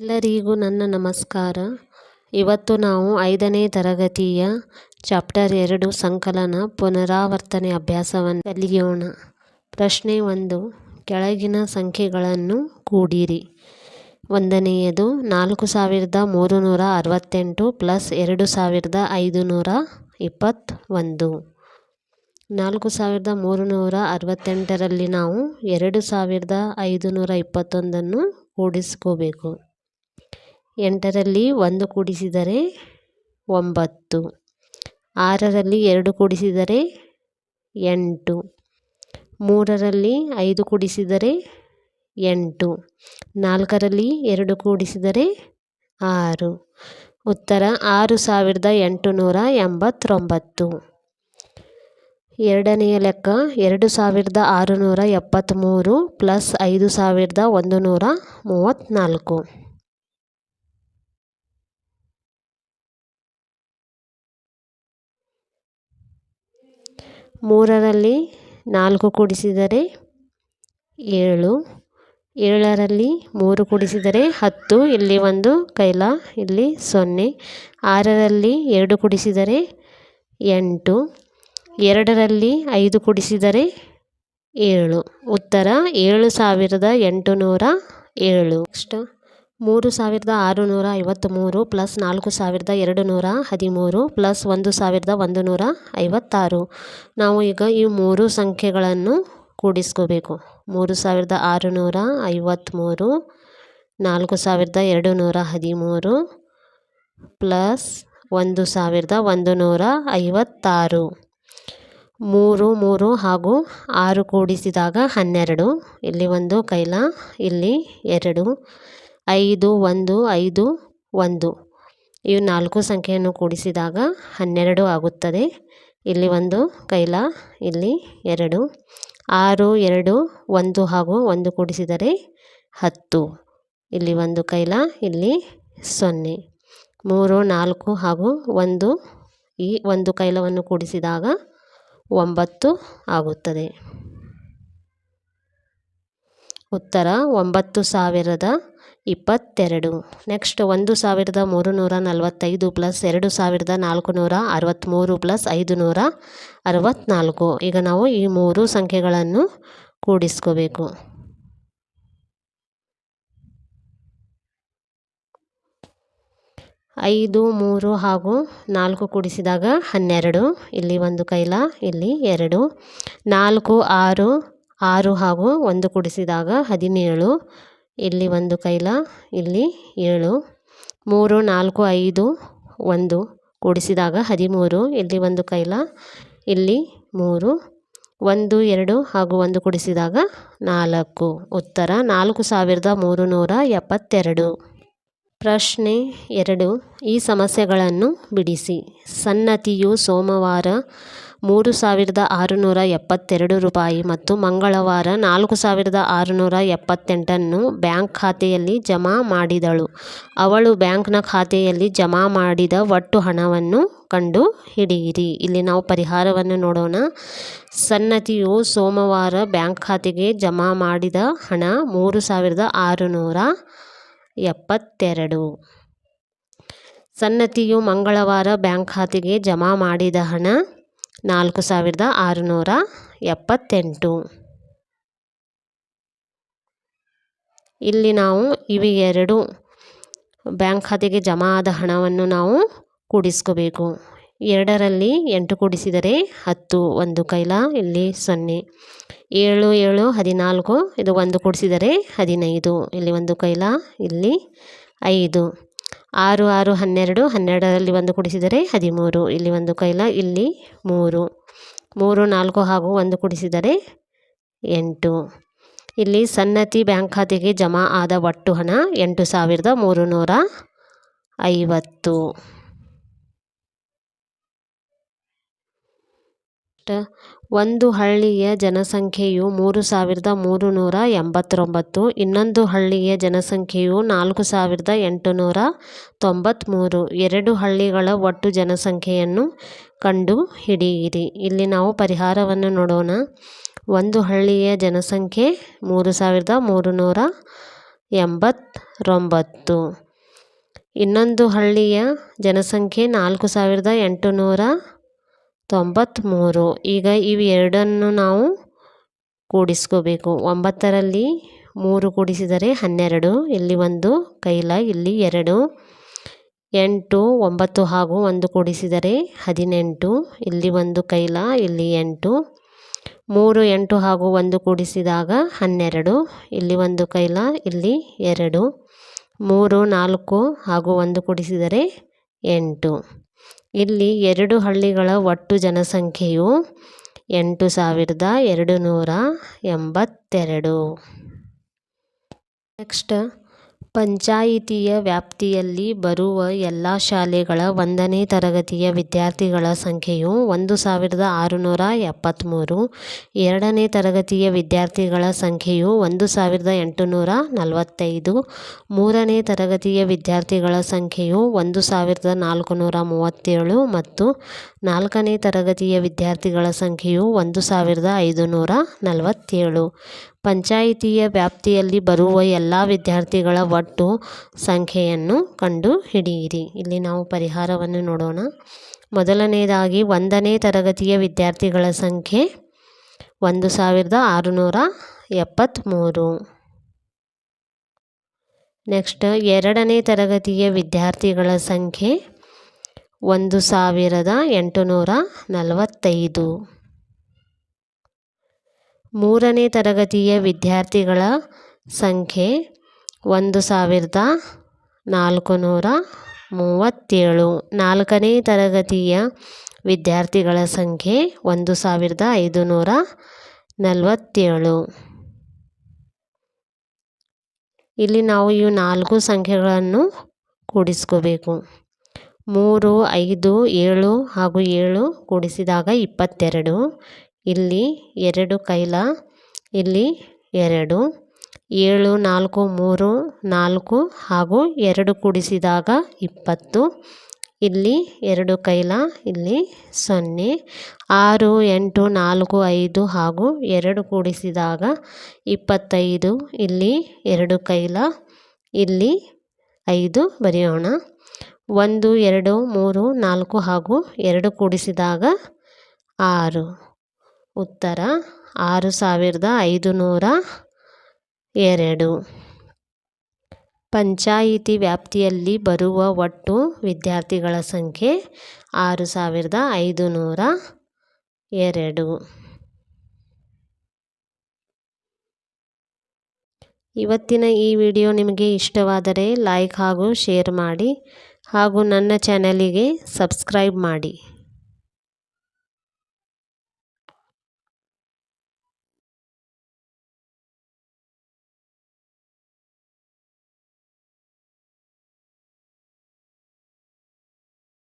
ಎಲ್ಲರಿಗೂ ನನ್ನ ನಮಸ್ಕಾರ. ಇವತ್ತು ನಾವು ಐದನೇ ತರಗತಿಯ ಚಾಪ್ಟರ್ ಎರಡು ಸಂಕಲನ ಪುನರಾವರ್ತನೆ ಅಭ್ಯಾಸವನ್ನು ಕಲಿಯೋಣ. ಪ್ರಶ್ನೆ ಒಂದು, ಕೆಳಗಿನ ಸಂಖ್ಯೆಗಳನ್ನು ಕೂಡಿರಿ. ಒಂದನೆಯದು, ನಾಲ್ಕು ಸಾವಿರದ ಮೂರು ನೂರ ಅರವತ್ತೆಂಟು ಪ್ಲಸ್ ಎರಡು ಸಾವಿರದ ಐದುನೂರ ಇಪ್ಪತ್ತೊಂದು. ನಾಲ್ಕು ಸಾವಿರದ ಮೂರು ನೂರ ಅರವತ್ತೆಂಟರಲ್ಲಿ ನಾವು ಎರಡು ಸಾವಿರದ ಐದುನೂರ ಇಪ್ಪತ್ತೊಂದನ್ನು ಕೂಡಿಸ್ಕೋಬೇಕು. ಎಂಟರಲ್ಲಿ ಒಂದು ಕೂಡಿಸಿದರೆ ಒಂಬತ್ತು. ಆರರಲ್ಲಿ ಎರಡು ಕೂಡಿಸಿದರೆ ಎಂಟು. ಮೂರರಲ್ಲಿ ಐದು ಕೂಡಿಸಿದರೆ ಎಂಟು. ನಾಲ್ಕರಲ್ಲಿ ಎರಡು ಕೂಡಿಸಿದರೆ ಆರು. ಉತ್ತರ ಆರು ಸಾವಿರದ ಎಂಟುನೂರ ಎಂಬತ್ತೊಂಬತ್ತು. ಎರಡನೆಯ ಲೆಕ್ಕ ಎರಡು ಸಾವಿರದ ಆರುನೂರ ಎಪ್ಪತ್ತ್ಮೂರು ಪ್ಲಸ್ ಐದು ಸಾವಿರದ ಒಂದು ನೂರ ಮೂವತ್ತ್ನಾಲ್ಕು. ಮೂರರಲ್ಲಿ ನಾಲ್ಕು ಕೂಡಿಸಿದರೆ ಏಳು, ಏಳರಲ್ಲಿ ಮೂರು ಕೂಡಿಸಿದರೆ ಹತ್ತು, ಇಲ್ಲಿ ಒಂದು ಕೈಲ, ಇಲ್ಲಿ ಸೊನ್ನೆ, ಆರರಲ್ಲಿ ಎರಡು ಕೂಡಿಸಿದರೆ ಎಂಟು, ಎರಡರಲ್ಲಿ ಐದು ಕೂಡಿಸಿದರೆ ಏಳು. ಉತ್ತರ ಏಳು ಸಾವಿರದ ಎಂಟುನೂರ ಏಳು. ನೆಕ್ಸ್ಟ್ ಮೂರು ಸಾವಿರದ ಆರುನೂರ ಐವತ್ತ್ಮೂರು ಪ್ಲಸ್ ನಾಲ್ಕು ಸಾವಿರದ ಎರಡು ನೂರ ಹದಿಮೂರು ಪ್ಲಸ್ ಒಂದು ಸಾವಿರದ ಒಂದು ನೂರ ಐವತ್ತಾರು. ನಾವು ಈಗ ಈ ಮೂರು ಸಂಖ್ಯೆಗಳನ್ನು ಕೂಡಿಸ್ಕೋಬೇಕು. ಮೂರು ಸಾವಿರದ ಆರುನೂರ ಐವತ್ತ್ಮೂರು ನಾಲ್ಕು ಸಾವಿರದ ಎರಡು ನೂರ ಹದಿಮೂರು ಪ್ಲಸ್ ಒಂದು ಸಾವಿರದ ಒಂದು ನೂರ ಐವತ್ತಾರು. ಮೂರು ಮೂರು ಹಾಗೂ ಆರು ಕೂಡಿಸಿದಾಗ ಹನ್ನೆರಡು. ಇಲ್ಲಿ ಒಂದು, ಕೈಲ, ಇಲ್ಲಿ ಎರಡು. ಐದು, ಒಂದು ಐದು, ಒಂದು. ಇವು ನಾಲ್ಕು ಸಂಖ್ಯೆಯನ್ನು ಕೂಡಿಸಿದಾಗ ಹನ್ನೆರಡು ಆಗುತ್ತದೆ. ಇಲ್ಲಿ ಒಂದು, ಕೈಲ, ಇಲ್ಲಿ ಎರಡು. ಆರು, ಎರಡು, ಒಂದು ಹಾಗೂ ಒಂದು ಕೂಡಿಸಿದರೆ ಹತ್ತು. ಇಲ್ಲಿ ಒಂದು ಕೈಲ, ಇಲ್ಲಿ ಸೊನ್ನೆ. ಮೂರು, ನಾಲ್ಕು ಹಾಗೂ ಒಂದು, ಈ ಒಂದು ಕೈಲವನ್ನು ಕೂಡಿಸಿದಾಗ ಒಂಬತ್ತು ಆಗುತ್ತದೆ. ಉತ್ತರ, ಒಂಬತ್ತು ಸಾವಿರದ ಇಪ್ಪತ್ತೆರಡು. ನೆಕ್ಸ್ಟ್ ಒಂದು ಸಾವಿರದ ಮೂರು ನೂರ ನಲವತ್ತೈದು ಪ್ಲಸ್ ಎರಡು ಸಾವಿರದ ನಾಲ್ಕು ನೂರ ಅರವತ್ತ್ಮೂರು ಪ್ಲಸ್ ಐದು ನೂರ ಅರವತ್ತ್ನಾಲ್ಕು ಈಗ ನಾವು ಈ ಮೂರು ಸಂಖ್ಯೆಗಳನ್ನು ಕೂಡಿಸ್ಕೋಬೇಕು. ಐದು, ಮೂರು ಹಾಗೂ ನಾಲ್ಕು ಕೂಡಿಸಿದಾಗ ಹನ್ನೆರಡು. ಇಲ್ಲಿ ಒಂದು ಕೈಲ, ಇಲ್ಲಿ ಎರಡು. ನಾಲ್ಕು, ಆರು ಆರು ಹಾಗೂ ಒಂದು ಕೂಡಿಸಿದಾಗ ಹದಿನೇಳು. ಇಲ್ಲಿ ಒಂದು ಕೈಲ, ಇಲ್ಲಿ ಏಳು, ಮೂರು, ನಾಲ್ಕು, ಐದು, ಒಂದು ಕೂಡಿಸಿದಾಗ ಹದಿಮೂರು, ಇಲ್ಲಿ ಒಂದು ಕೈಲ, ಇಲ್ಲಿ ಮೂರು, ಒಂದು, ಎರಡು ಹಾಗೂ ಒಂದು ಕೂಡಿಸಿದಾಗ ನಾಲ್ಕು. ಉತ್ತರ, ನಾಲ್ಕು ಸಾವಿರದ ಮೂರು ನೂರ ಎಪ್ಪತ್ತೆರಡು. ಪ್ರಶ್ನೆ ಎರಡು, ಈ ಸಮಸ್ಯೆಗಳನ್ನು ಬಿಡಿಸಿ. ಸನ್ನತಿಯು ಸೋಮವಾರ ಮೂರು ಸಾವಿರದ ಆರುನೂರ ಎಪ್ಪತ್ತೆರಡು ರೂಪಾಯಿ ಮತ್ತು ಮಂಗಳವಾರ ನಾಲ್ಕು ಸಾವಿರದ ಆರುನೂರ ಎಪ್ಪತ್ತೆಂಟನ್ನು ಬ್ಯಾಂಕ್ ಖಾತೆಯಲ್ಲಿ ಜಮಾ ಮಾಡಿದಳು. ಅವಳು ಬ್ಯಾಂಕ್ನ ಖಾತೆಯಲ್ಲಿ ಜಮಾ ಮಾಡಿದ ಒಟ್ಟು ಹಣವನ್ನು ಕಂಡು ಹಿಡಿಯಿರಿ. ಇಲ್ಲಿ ನಾವು ಪರಿಹಾರವನ್ನು ನೋಡೋಣ. ಸನ್ನತಿಯು ಸೋಮವಾರ ಬ್ಯಾಂಕ್ ಖಾತೆಗೆ ಜಮಾ ಮಾಡಿದ ಹಣ ಮೂರು ಸಾವಿರದ ಆರುನೂರ ಎಪ್ಪತ್ತೆರಡು. ಸನ್ನತಿಯು ಮಂಗಳವಾರ ಬ್ಯಾಂಕ್ ಖಾತೆಗೆ ಜಮಾ ಮಾಡಿದ ಹಣ ನಾಲ್ಕು ಸಾವಿರದ ಆರುನೂರ ಎಪ್ಪತ್ತೆಂಟು. ಇಲ್ಲಿ ನಾವು ಇವು ಎರಡು ಬ್ಯಾಂಕ್ ಖಾತೆಗೆ ಜಮಾ ಆದ ಹಣವನ್ನು ನಾವು ಕೂಡಿಸ್ಕೋಬೇಕು. ಎರಡರಲ್ಲಿ ಎಂಟು ಕೂಡಿಸಿದರೆ ಹತ್ತು, ಒಂದು ಕೈಲ, ಇಲ್ಲಿ ಸೊನ್ನೆ. ಏಳು ಏಳು, ಹದಿನಾಲ್ಕು, ಇದು ಒಂದು ಕೂಡಿಸಿದರೆ ಹದಿನೈದು. ಇಲ್ಲಿ ಒಂದು ಕೈಲ, ಇಲ್ಲಿ ಐದು. ಆರು ಆರು, ಹನ್ನೆರಡು, ಹನ್ನೆರಡರಲ್ಲಿ ಒಂದು ಕೂಡಿಸಿದರೆ ಹದಿಮೂರು, ಇಲ್ಲಿ ಒಂದು ಕೈಲ, ಇಲ್ಲಿ ಮೂರು. ಮೂರು, ನಾಲ್ಕು ಹಾಗೂ ಒಂದು ಕೂಡಿಸಿದರೆ ಎಂಟು. ಇಲ್ಲಿ ಸನ್ನತಿ ಬ್ಯಾಂಕ್ ಖಾತೆಗೆ ಜಮಾ ಆದ ಒಟ್ಟು ಹಣ ಎಂಟು ಸಾವಿರದ ಮೂರು ನೂರ ಐವತ್ತು. ಒಂದು ಹಳ್ಳಿಯ ಜನಸಂಖ್ಯೆಯು ಮೂರು ಸಾವಿರದ ಮೂರು ನೂರ ಎಂಬತ್ತೊಂಬತ್ತು, ಇನ್ನೊಂದು ಹಳ್ಳಿಯ ಜನಸಂಖ್ಯೆಯು ನಾಲ್ಕು ಸಾವಿರದ ಎಂಟುನೂರ ತೊಂಬತ್ತ್ಮೂರು ಎರಡು ಹಳ್ಳಿಗಳ ಒಟ್ಟು ಜನಸಂಖ್ಯೆಯನ್ನು ಕಂಡು ಹಿಡಿಯಿರಿ. ಇಲ್ಲಿ ನಾವು ಪರಿಹಾರವನ್ನು ನೋಡೋಣ. ಒಂದು ಹಳ್ಳಿಯ ಜನಸಂಖ್ಯೆ ಮೂರು ಸಾವಿರದ ಮೂರು ನೂರ ಎಂಬತ್ತೊಂಬತ್ತು. ಇನ್ನೊಂದು ಹಳ್ಳಿಯ ಜನಸಂಖ್ಯೆ ನಾಲ್ಕು ಸಾವಿರದ ಎಂಟುನೂರ ತೊಂಬತ್ತ್ಮೂರು ಈಗ ಇವೆರಡನ್ನು ನಾವು ಕೂಡಿಸ್ಕೋಬೇಕು. ಒಂಬತ್ತರಲ್ಲಿ ಮೂರು ಕೂಡಿಸಿದರೆ ಹನ್ನೆರಡು, ಇಲ್ಲಿ ಒಂದು ಕೈಲ, ಇಲ್ಲಿ ಎರಡು. ಎಂಟು, ಒಂಬತ್ತು ಹಾಗೂ ಒಂದು ಕೂಡಿಸಿದರೆ ಹದಿನೆಂಟು, ಇಲ್ಲಿ ಒಂದು ಕೈಲ, ಇಲ್ಲಿ ಎಂಟು. ಮೂರು, ಎಂಟು ಹಾಗೂ ಒಂದು ಕೂಡಿಸಿದಾಗ ಹನ್ನೆರಡು, ಇಲ್ಲಿ ಒಂದು ಕೈಲ, ಇಲ್ಲಿ ಎರಡು. ಮೂರು, ನಾಲ್ಕು ಹಾಗೂ ಒಂದು ಕೂಡಿಸಿದರೆ ಎಂಟು. ಇಲ್ಲಿ ಎರಡು ಹಳ್ಳಿಗಳ ಒಟ್ಟು ಜನಸಂಖ್ಯೆಯು ಎಂಟು ಸಾವಿರದ ಎರಡು ನೂರ ಎಂಬತ್ತೆರಡು. ನೆಕ್ಸ್ಟ್ ಪಂಚಾಯಿತಿಯ ವ್ಯಾಪ್ತಿಯಲ್ಲಿ ಬರುವ ಎಲ್ಲ ಶಾಲೆಗಳ ಒಂದನೇ ತರಗತಿಯ ವಿದ್ಯಾರ್ಥಿಗಳ ಸಂಖ್ಯೆಯು ಒಂದು ಸಾವಿರದ ಆರುನೂರ ಎಪ್ಪತ್ತ್ಮೂರು ಎರಡನೇ ತರಗತಿಯ ವಿದ್ಯಾರ್ಥಿಗಳ ಸಂಖ್ಯೆಯು ಒಂದು ಸಾವಿರದ ಎಂಟುನೂರ ನಲವತ್ತೈದು. ಮೂರನೇ ತರಗತಿಯ ವಿದ್ಯಾರ್ಥಿಗಳ ಸಂಖ್ಯೆಯು ಒಂದು ಸಾವಿರದ ನಾಲ್ಕುನೂರ ಮೂವತ್ತೇಳು ಮತ್ತು ನಾಲ್ಕನೇ ತರಗತಿಯ ವಿದ್ಯಾರ್ಥಿಗಳ ಸಂಖ್ಯೆಯು ಒಂದು ಸಾವಿರದ ಐದುನೂರ ನಲವತ್ತೇಳು. ಪಂಚಾಯಿತಿಯ ವ್ಯಾಪ್ತಿಯಲ್ಲಿ ಬರುವ ಎಲ್ಲ ವಿದ್ಯಾರ್ಥಿಗಳ ಒಟ್ಟು ಸಂಖ್ಯೆಯನ್ನು ಕಂಡು ಹಿಡಿಯಿರಿ. ಇಲ್ಲಿ ನಾವು ಪರಿಹಾರವನ್ನು ನೋಡೋಣ. ಮೊದಲನೆಯದಾಗಿ ಒಂದನೇ ತರಗತಿಯ ವಿದ್ಯಾರ್ಥಿಗಳ ಸಂಖ್ಯೆ ಒಂದು ಸಾವಿರದ ಆರುನೂರ ಎಪ್ಪತ್ತ್ಮೂರು ನೆಕ್ಸ್ಟ್ ಎರಡನೇ ತರಗತಿಯ ವಿದ್ಯಾರ್ಥಿಗಳ ಸಂಖ್ಯೆ ಒಂದು ಸಾವಿರದ ಎಂಟುನೂರ ನಲವತ್ತೈದು. ಮೂರನೇ ತರಗತಿಯ ವಿದ್ಯಾರ್ಥಿಗಳ ಸಂಖ್ಯೆ ಒಂದು ಸಾವಿರದ ನಾಲ್ಕು ನೂರ ಮೂವತ್ತೇಳು. ನಾಲ್ಕನೇ ತರಗತಿಯ ವಿದ್ಯಾರ್ಥಿಗಳ ಸಂಖ್ಯೆ ಒಂದು ಸಾವಿರದ ಐದು ನೂರ ನಲವತ್ತೇಳು. ಇಲ್ಲಿ ನಾವು ಇವು ನಾಲ್ಕು ಸಂಖ್ಯೆಗಳನ್ನು ಕೂಡಿಸ್ಕೋಬೇಕು. ಮೂರು, ಐದು, ಏಳು ಹಾಗೂ ಏಳು ಕೂಡಿಸಿದಾಗ ಇಪ್ಪತ್ತೆರಡು. ಇಲ್ಲಿ ಎರಡು ಕೈಲ, ಇಲ್ಲಿ ಎರಡು, ಏಳು, ನಾಲ್ಕು, ಮೂರು, ನಾಲ್ಕು ಹಾಗೂ ಎರಡು ಕೂಡಿಸಿದಾಗ ಇಪ್ಪತ್ತು. ಇಲ್ಲಿ ಎರಡು ಕೈಲ, ಇಲ್ಲಿ ಸೊನ್ನೆ, ಆರು, ಎಂಟು, ನಾಲ್ಕು, ಐದು ಹಾಗೂ ಎರಡು ಕೂಡಿಸಿದಾಗ ಇಪ್ಪತ್ತೈದು. ಇಲ್ಲಿ ಎರಡು ಕೈಲ, ಇಲ್ಲಿ ಐದು ಬರೆಯೋಣ. ಒಂದು, ಎರಡು, ಮೂರು, ನಾಲ್ಕು ಹಾಗೂ ಎರಡು ಕೂಡಿಸಿದಾಗ ಆರು. ಉತ್ತರ, ಆರು ಸಾವಿರದ ಐದು ನೂರ ಎರಡು. ಪಂಚಾಯಿತಿ ವ್ಯಾಪ್ತಿಯಲ್ಲಿ ಬರುವ ಒಟ್ಟು ವಿದ್ಯಾರ್ಥಿಗಳ ಸಂಖ್ಯೆ ಆರು ಸಾವಿರದ ಐದು ನೂರ ಎರಡು. ಇವತ್ತಿನ ಈ ವಿಡಿಯೋ ನಿಮಗೆ ಇಷ್ಟವಾದರೆ ಲೈಕ್ ಹಾಗೂ ಶೇರ್ ಮಾಡಿ ಹಾಗೂ ನನ್ನ ಚಾನಲಿಗೆ ಸಬ್ಸ್ಕ್ರೈಬ್ ಮಾಡಿ.